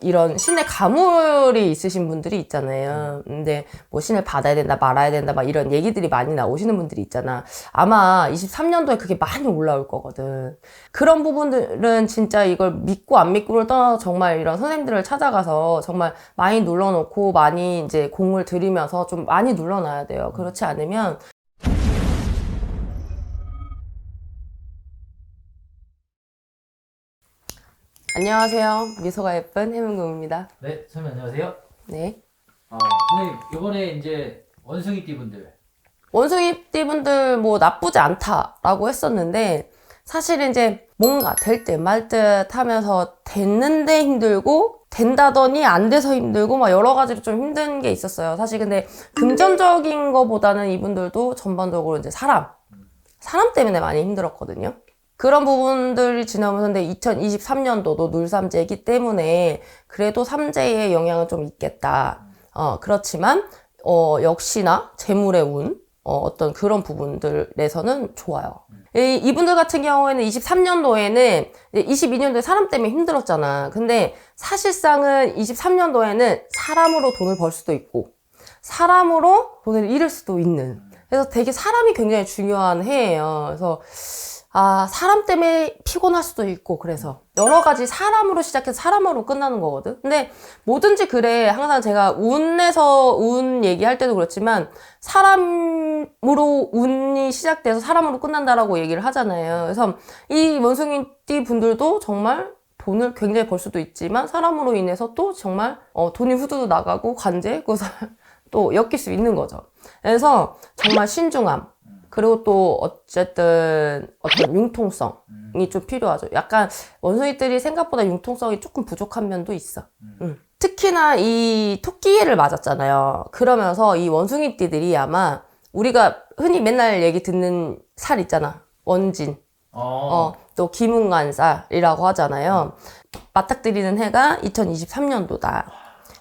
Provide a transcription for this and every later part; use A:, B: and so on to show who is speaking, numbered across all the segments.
A: 이런 신의 가물이 있으신 분들이 있잖아요. 근데 뭐 신을 받아야 된다, 말아야 된다, 막 이런 얘기들이 많이 나오시는 분들이 있잖아. 아마 23년도에 그게 많이 올라올 거거든. 그런 부분들은 진짜 이걸 믿고 안 믿고를 떠나서 정말 이런 선생님들을 찾아가서 정말 많이 눌러놓고 많이 이제 공을 들이면서 좀 많이 눌러놔야 돼요. 그렇지 않으면 안녕하세요. 미소가 예쁜 해문금입니다.
B: 네, 선생님 안녕하세요.
A: 네.
B: 어, 선생님 이번에 이제 원숭이 띠분들
A: 원숭이 띠분들 뭐 나쁘지 않다라고 했었는데 사실은 이제 뭔가 될 듯 말 듯 하면서 됐는데 힘들고 된다더니 안 돼서 힘들고 막 여러 가지로 좀 힘든 게 있었어요. 사실 근데 금전적인 거보다는 이분들도 전반적으로 이제 사람 사람 때문에 많이 힘들었거든요. 그런 부분들이 지나면서 근데 2023년도도 눌삼재이기 때문에 그래도 삼재의 영향은 좀 있겠다. 어, 그렇지만 어, 역시나 재물의 운, 어, 어떤 그런 부분들에서는 좋아요. 이, 이분들 같은 경우에는 23년도에는 22년도에 사람 때문에 힘들었잖아. 근데 사실상은 23년도에는 사람으로 돈을 벌 수도 있고, 사람으로 돈을 잃을 수도 있는. 그래서 되게 사람이 굉장히 중요한 해예요. 그래서 아, 사람 때문에 피곤할 수도 있고, 그래서. 여러 가지 사람으로 시작해서 사람으로 끝나는 거거든? 근데 뭐든지 그래. 항상 제가 운에서 운 얘기할 때도 그렇지만, 사람으로 운이 시작돼서 사람으로 끝난다라고 얘기를 하잖아요. 그래서 이 원숭이띠 분들도 정말 돈을 굉장히 벌 수도 있지만, 사람으로 인해서 또 정말, 어, 돈이 후두두 나가고, 관제, 그래서 또 엮일 수 있는 거죠. 그래서 정말 신중함. 그리고 또 어쨌든 어떤 융통성이 좀 필요하죠. 약간 원숭이들이 생각보다 융통성이 조금 부족한 면도 있어. 음. 특히나 이 토끼를 맞았잖아요. 그러면서 이 원숭이띠들이 아마 우리가 흔히 맨날 얘기 듣는 살 있잖아. 원진.
B: 어,
A: 어, 또 기문관살이라고 하잖아요. 맞닥뜨리는 해가 2023년도다.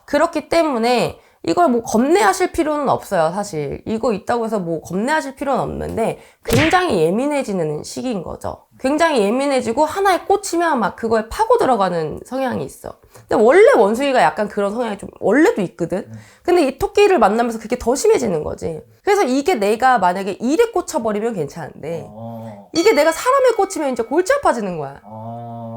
A: 그렇기 때문에 이걸 뭐 겁내하실 필요는 없어요, 사실. 이거 있다고 해서 뭐 겁내하실 필요는 없는데 굉장히 예민해지는 시기인 거죠. 굉장히 예민해지고 하나에 꽂히면 막 그거에 파고 들어가는 성향이 있어. 근데 원래 원숭이가 약간 그런 성향이 좀 원래도 있거든. 근데 이 토끼를 만나면서 그게 더 심해지는 거지. 그래서 이게 내가 만약에 일에 꽂혀버리면 괜찮은데
B: 어,
A: 이게 내가 사람에 꽂히면 이제 골치 아파지는 거야.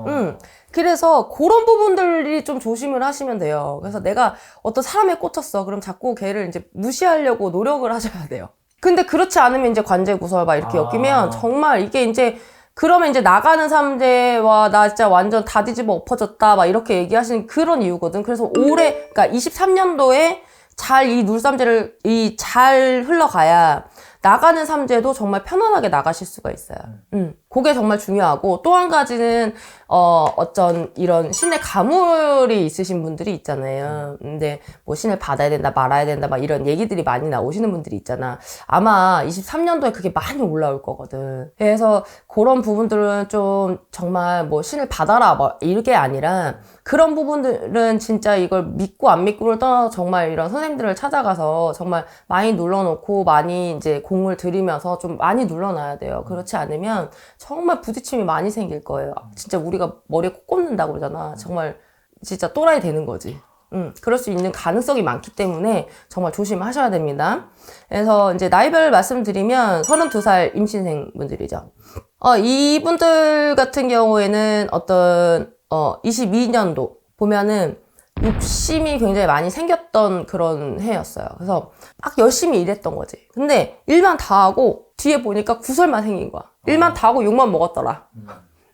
B: 어,
A: 응. 그래서 그런 부분들이 좀 조심을 하시면 돼요. 그래서 내가 어떤 사람에 꽂혔어. 그럼 자꾸 걔를 이제 무시하려고 노력을 하셔야 돼요. 근데 그렇지 않으면 이제 관제 구설 막 이렇게
B: 아.
A: 엮이면 정말 이게 이제 그러면 이제 나가는 삼재와 나 진짜 완전 다 뒤집어 엎어졌다 막 이렇게 얘기하시는 그런 이유거든. 그래서 올해 그러니까 23년도에 잘 이 눌삼재를 이 잘 흘러가야 나가는 삼재도 정말 편안하게 나가실 수가 있어요. 음. 그게 정말 중요하고 또 한 가지는 어 어떤 이런 신의 가물이 있으신 분들이 있잖아요. 근데 뭐 신을 받아야 된다, 말아야 된다, 막 이런 얘기들이 많이 나오시는 분들이 있잖아. 아마 23년도에 그게 많이 올라올 거거든. 그래서 그런 부분들은 좀 정말 뭐 신을 받아라, 뭐 이게 아니라 그런 부분들은 진짜 이걸 믿고 안 믿고를 떠나서 정말 이런 선생님들을 찾아가서 정말 많이 눌러놓고 많이 이제 공을 들이면서 좀 많이 눌러놔야 돼요. 그렇지 않으면 정말 부딪힘이 많이 생길 거예요. 진짜 우리가 머리에 꼭 꼽는다고 그러잖아. 정말 진짜 또라이 되는 거지. 음, 그럴 수 있는 가능성이 많기 때문에 정말 조심하셔야 됩니다. 그래서 이제 나이별 말씀드리면 32살 임신생 분들이죠. 어, 이분들 같은 경우에는 어떤, 어, 22년도 보면은 욕심이 굉장히 많이 생겼던 그런 해였어요. 그래서 막 열심히 일했던 거지. 근데 일만 다 하고 뒤에 보니까 구설만 생긴 거야. 일만 다 하고 욕만 먹었더라.
B: 음,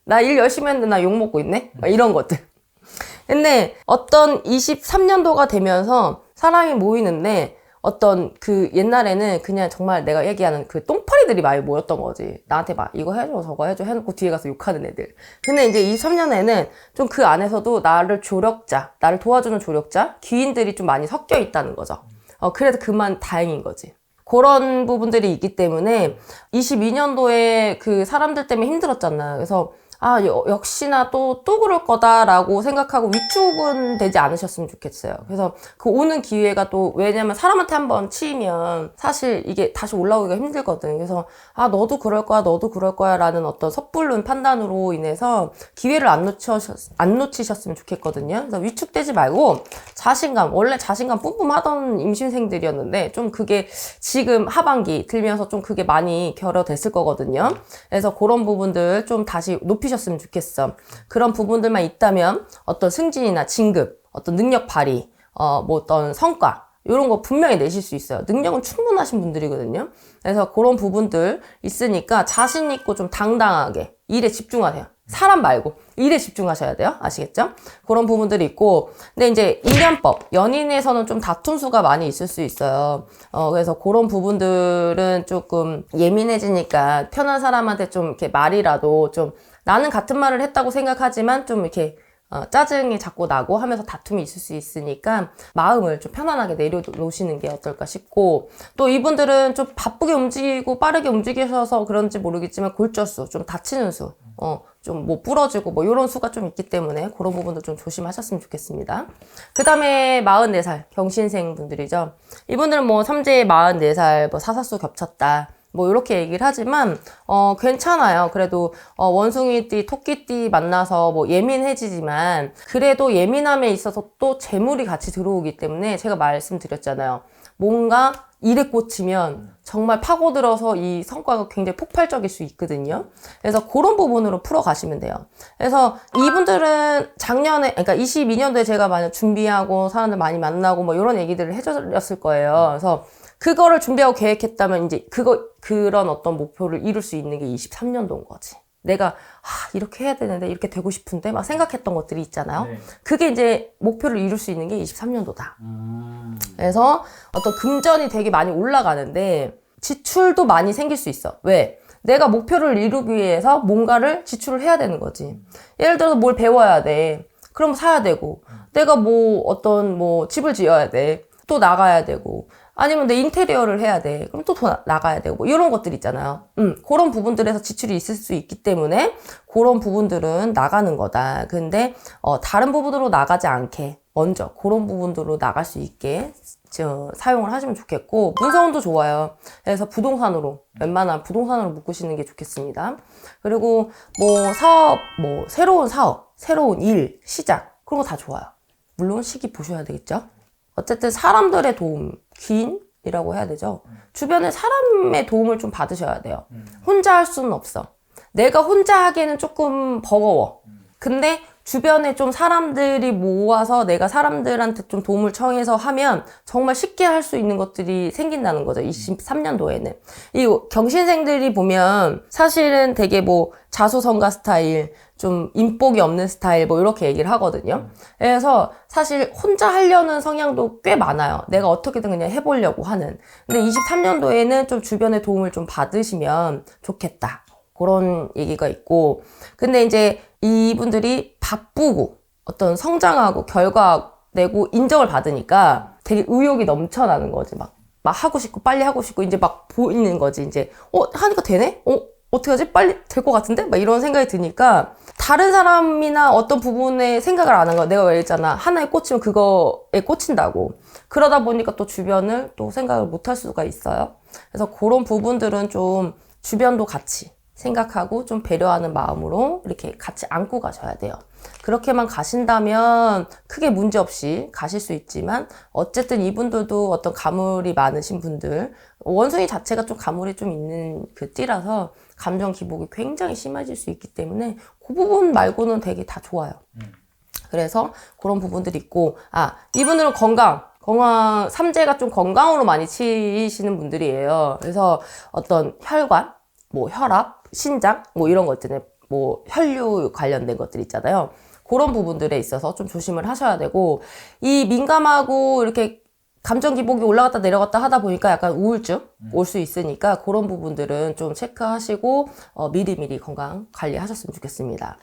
A: 나일 열심히 했는데 나 욕 먹고 있네? 막 이런 것들. 근데 어떤 23년도가 되면서 사람이 모이는데 어떤 그 옛날에는 그냥 정말 내가 얘기하는 그 똥파리들이 많이 모였던 거지. 나한테 막 이거 해줘, 저거 해줘 해놓고 뒤에 가서 욕하는 애들. 근데 이제 23년에는 좀 그 안에서도 나를 조력자, 나를 도와주는 조력자, 귀인들이 좀 많이 섞여 있다는 거죠. 어, 그래서 그만 다행인 거지. 그런 부분들이 있기 때문에 22년도에 그 사람들 때문에 힘들었잖아. 그래서 아, 여- 역시나 또, 또 그럴 거다라고 생각하고 위축은 되지 않으셨으면 좋겠어요. 그래서 그 오는 기회가 또, 왜냐면 사람한테 한번 치이면 사실 이게 다시 올라오기가 힘들거든. 그래서, 아, 너도 그럴 거야, 너도 그럴 거야 라는 어떤 섣불른 판단으로 인해서 기회를 안 놓치셨, 안 놓치셨으면 좋겠거든요. 그래서 위축되지 말고 자신감, 원래 자신감 뿜뿜하던 임신생들이었는데 좀 그게 지금 하반기 들면서 좀 그게 많이 결여됐을 거거든요. 그래서 그런 부분들 좀 다시 높이 셨으면 좋겠어. 그런 부분들만 있다면 어떤 승진이나 진급, 어떤 능력 발휘, 어, 뭐 어떤 성과, 이런 거 분명히 내실 수 있어요. 능력은 충분하신 분들이거든요. 그래서 그런 부분들 있으니까 자신 있고 좀 당당하게 일에 집중하세요. 사람 말고 일에 집중하셔야 돼요. 아시겠죠? 그런 부분들이 있고, 근데 이제 인연법, 연인에서는 좀 다툼 수가 많이 있을 수 있어요. 어, 그래서 그런 부분들은 조금 예민해지니까 편한 사람한테 좀 이렇게 말이라도 좀 나는 같은 말을 했다고 생각하지만 좀 이렇게 어, 짜증이 자꾸 나고 하면서 다툼이 있을 수 있으니까 마음을 좀 편안하게 내려놓으시는 게 어떨까 싶고 또 이분들은 좀 바쁘게 움직이고 빠르게 움직이셔서 그런지 모르겠지만 골절수, 좀 다치는 수, 어, 좀 뭐 부러지고 뭐 이런 수가 좀 있기 때문에 그런 부분도 좀 조심하셨으면 좋겠습니다. 그 다음에 44살 경신생 분들이죠. 이분들은 뭐 삼재 44살 뭐 사사수 겹쳤다. 뭐 이렇게 얘기를 하지만 어 괜찮아요. 그래도 어 원숭이띠, 토끼띠 만나서 뭐 예민해지지만 그래도 예민함에 있어서 또 재물이 같이 들어오기 때문에 제가 말씀드렸잖아요. 뭔가 일에 꽂히면 정말 파고들어서 이 성과가 굉장히 폭발적일 수 있거든요. 그래서 그런 부분으로 풀어가시면 돼요. 그래서 이분들은 작년에, 그러니까 22년도에 제가 만약 준비하고 사람들 많이 만나고 뭐 이런 얘기들을 해드렸을 거예요. 그래서 그거를 준비하고 계획했다면 이제 그거, 그런 어떤 목표를 이룰 수 있는 게 23년도인 거지. 내가, 아, 이렇게 해야 되는데, 이렇게 되고 싶은데, 막 생각했던 것들이 있잖아요.
B: 네.
A: 그게 이제 목표를 이룰 수 있는 게 23년도다.
B: 음.
A: 그래서 어떤 금전이 되게 많이 올라가는데 지출도 많이 생길 수 있어. 왜? 내가 목표를 이루기 위해서 뭔가를 지출을 해야 되는 거지. 예를 들어서 뭘 배워야 돼. 그럼 사야 되고. 내가 뭐 어떤 뭐 집을 지어야 돼. 또 나가야 되고. 아니면 내 인테리어를 해야 돼. 그럼 또돈 나가야 되고. 뭐 이런 것들 있잖아요. 음, 그런 부분들에서 지출이 있을 수 있기 때문에 그런 부분들은 나가는 거다. 근데 어, 다른 부분으로 나가지 않게 먼저 그런 부분들로 나갈 수 있게 저, 사용을 하시면 좋겠고 문서운도 좋아요. 그래서 부동산으로 웬만한 부동산으로 묶으시는 게 좋겠습니다. 그리고 뭐 사업, 뭐 새로운 사업, 새로운 일, 시작 그런 거 다 좋아요. 물론 시기 보셔야 되겠죠. 어쨌든 사람들의 도움, 귀인이라고 해야 되죠. 주변에 사람의 도움을 좀 받으셔야 돼요. 혼자 할 수는 없어. 내가 혼자 하기에는 조금 버거워. 근데 주변에 좀 사람들이 모아서 내가 사람들한테 좀 도움을 청해서 하면 정말 쉽게 할 수 있는 것들이 생긴다는 거죠. 23년도에는. 이 경신생들이 보면 사실은 되게 뭐 자수성가 스타일, 좀 인복이 없는 스타일 뭐 이렇게 얘기를 하거든요. 그래서 사실 혼자 하려는 성향도 꽤 많아요. 내가 어떻게든 그냥 해보려고 하는. 근데 23년도에는 좀 주변의 도움을 좀 받으시면 좋겠다. 그런 얘기가 있고. 근데 이제 이분들이 바쁘고 어떤 성장하고 결과 내고 인정을 받으니까 되게 의욕이 넘쳐나는 거지. 막, 막 하고 싶고 빨리 하고 싶고 이제 막 보이는 거지. 이제, 어, 하니까 되네? 어, 어떻게 하지? 빨리 될 것 같은데? 막 이런 생각이 드니까 다른 사람이나 어떤 부분에 생각을 안 한 거야. 내가 말했잖아. 하나에 꽂히면 그거에 꽂힌다고. 그러다 보니까 또 주변을 또 생각을 못 할 수가 있어요. 그래서 그런 부분들은 좀 주변도 같이 생각하고 좀 배려하는 마음으로 이렇게 같이 안고 가셔야 돼요. 그렇게만 가신다면 크게 문제 없이 가실 수 있지만 어쨌든 이분들도 어떤 가물이 많으신 분들 원숭이 자체가 좀 가물이 좀 있는 그 띠라서 감정 기복이 굉장히 심해질 수 있기 때문에 그 부분 말고는 되게 다 좋아요. 그래서 그런 부분들이 있고 아 이분들은 건강 건강 삼재가 좀 건강으로 많이 치시는 분들이에요. 그래서 어떤 혈관 뭐 혈압, 신장 뭐 이런 것들은 뭐 혈류 관련된 것들 있잖아요. 그런 부분들에 있어서 좀 조심을 하셔야 되고 이 민감하고 이렇게 감정 기복이 올라갔다 내려갔다 하다 보니까 약간 우울증 올 수 있으니까 그런 부분들은 좀 체크하시고 어, 미리미리 건강 관리하셨으면 좋겠습니다.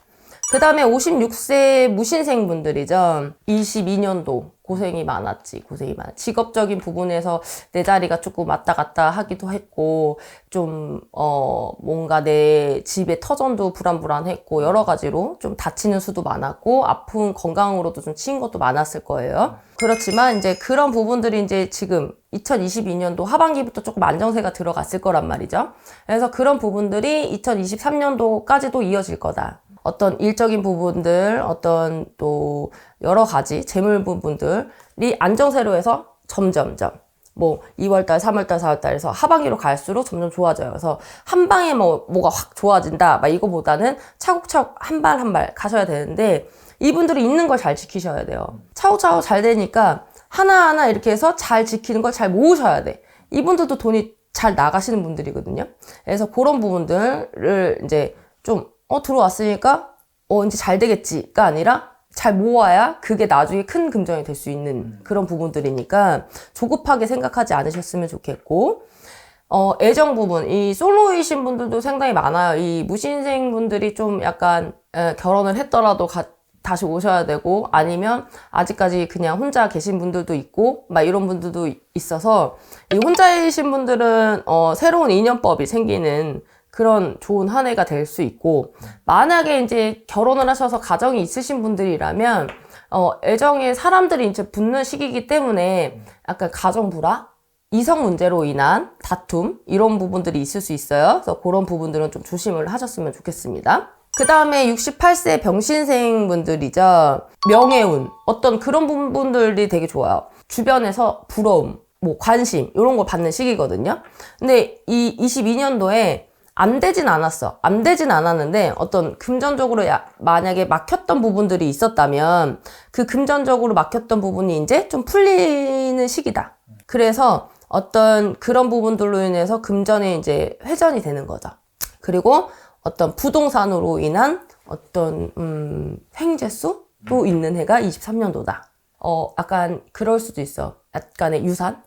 A: 그 다음에 56세 무신생 분들이죠. 22년도 고생이 많았지, 고생이 많아. 직업적인 부분에서 내 자리가 조금 왔다 갔다 하기도 했고, 좀, 어, 뭔가 내 집의 터전도 불안불안했고, 여러 가지로 좀 다치는 수도 많았고, 아픈 건강으로도 좀 치인 것도 많았을 거예요. 그렇지만 이제 그런 부분들이 이제 지금 2022년도 하반기부터 조금 안정세가 들어갔을 거란 말이죠. 그래서 그런 부분들이 2023년도까지도 이어질 거다. 어떤 일적인 부분들, 어떤 또 여러 가지 재물 부분들이 안정세로 해서 점점점 뭐 2월달, 3월달, 4월달에서 하반기로 갈수록 점점 좋아져요. 그래서 한 방에 뭐 뭐가 확 좋아진다, 막 이거보다는 차곡차곡 한 발 한 발 가셔야 되는데 이분들이 있는 걸 잘 지키셔야 돼요. 차곡차곡 잘 되니까 하나하나 이렇게 해서 잘 지키는 걸 잘 모으셔야 돼. 이분들도 돈이 잘 나가시는 분들이거든요. 그래서 그런 부분들을 이제 좀, 어, 들어왔으니까, 어, 이제 잘 되겠지가 아니라 잘 모아야 그게 나중에 큰 금전이 될 수 있는 그런 부분들이니까 조급하게 생각하지 않으셨으면 좋겠고, 어, 애정 부분, 이 솔로이신 분들도 상당히 많아요. 이 무신생 분들이 좀 약간, 에, 결혼을 했더라도 가- 다시 오셔야 되고, 아니면 아직까지 그냥 혼자 계신 분들도 있고, 막 이런 분들도 이- 있어서, 이 혼자이신 분들은, 어, 새로운 인연법이 생기는 그런 좋은 한 해가 될 수 있고, 만약에 이제 결혼을 하셔서 가정이 있으신 분들이라면, 어, 애정에 사람들이 이제 붙는 시기이기 때문에 약간 가정 불화? 이성 문제로 인한 다툼 이런 부분들이 있을 수 있어요. 그래서 그런 부분들은 좀 조심을 하셨으면 좋겠습니다. 그 다음에 68세 병신생 분들이죠. 명예운 어떤 그런 부분들이 되게 좋아요. 주변에서 부러움, 뭐 관심 이런 걸 받는 시기거든요. 근데 이 22년도에 안 되진 않았어. 안 되진 않았는데 어떤 금전적으로 야- 만약에 막혔던 부분들이 있었다면 그 금전적으로 막혔던 부분이 이제 좀 풀리는 시기다. 그래서 어떤 그런 부분들로 인해서 금전이 이제 회전이 되는 거죠. 그리고 어떤 부동산으로 인한 어떤 음, 횡재수도 있는 해가 23년도다. 어, 약간 그럴 수도 있어. 약간의 유산,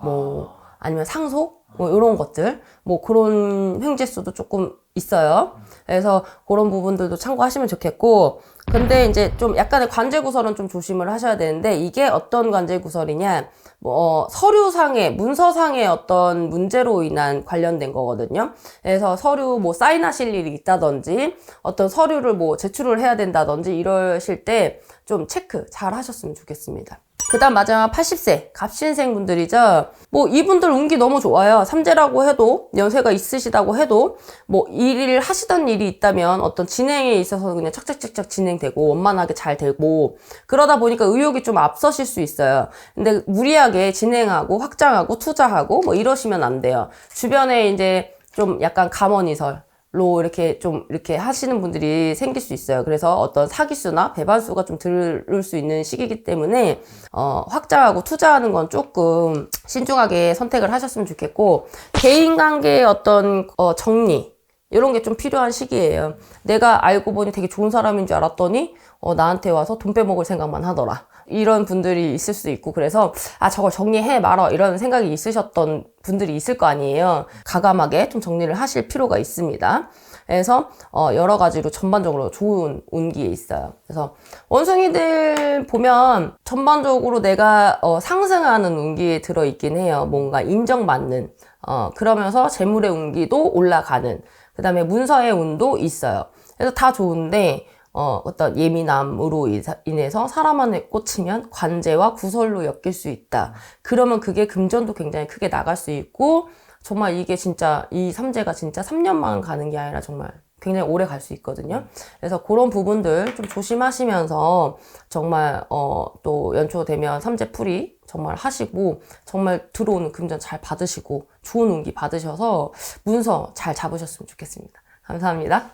A: 뭐 아니면 상속, 뭐 이런 것들, 뭐 그런 횡재수도 조금 있어요. 그래서 그런 부분들도 참고하시면 좋겠고, 근데 이제 좀 약간의 관제 구설은 좀 조심을 하셔야 되는데 이게 어떤 관제 구설이냐, 뭐 어, 서류상의 문서상의 어떤 문제로 인한 관련된 거거든요. 그래서 서류 뭐 사인하실 일이 있다든지 어떤 서류를 뭐 제출을 해야 된다든지 이러실 때 좀 체크 잘 하셨으면 좋겠습니다. 그 다음 마지막 80세 갑신생 분들이죠. 뭐 이분들 운기 너무 좋아요. 삼재라고 해도 연세가 있으시다고 해도 뭐 일을 하시던 일이 있다면 어떤 진행에 있어서 그냥 착착착착 진행되고 원만하게 잘 되고 그러다 보니까 의욕이 좀 앞서실 수 있어요. 근데 무리하게 진행하고 확장하고 투자하고 뭐 이러시면 안 돼요. 주변에 이제 좀 약간 감언이설 로 이렇게 좀 이렇게 하시는 분들이 생길 수 있어요. 그래서 어떤 사기수나 배반수가 좀 들을 수 있는 시기이기 때문에 어, 확장하고 투자하는 건 조금 신중하게 선택을 하셨으면 좋겠고 개인 관계의 어떤 어, 정리 이런 게 좀 필요한 시기예요. 내가 알고 보니 되게 좋은 사람인 줄 알았더니 어, 나한테 와서 돈 빼먹을 생각만 하더라. 이런 분들이 있을 수 있고 그래서 아 저걸 정리해 말어 이런 생각이 있으셨던 분들이 있을 거 아니에요. 가감하게 좀 정리를 하실 필요가 있습니다. 그래서 어, 여러 가지로 전반적으로 좋은 운기에 있어요. 그래서 원숭이들 보면 전반적으로 내가 어, 상승하는 운기에 들어 있긴 해요. 뭔가 인정받는 어, 그러면서 재물의 운기도 올라가는 그 다음에 문서의 운도 있어요. 그래서 다 좋은데 어, 어떤 예민함으로 인해서 사람 안에 꽂히면 관제와 구설로 엮일 수 있다. 그러면 그게 금전도 굉장히 크게 나갈 수 있고, 정말 이게 진짜, 이 삼재가 진짜 3년만 가는 게 아니라 정말 굉장히 오래 갈 수 있거든요. 그래서 그런 부분들 좀 조심하시면서 정말, 어, 또 연초 되면 삼재풀이 정말 하시고 정말 들어오는 금전 잘 받으시고 좋은 운기 받으셔서 문서 잘 잡으셨으면 좋겠습니다. 감사합니다.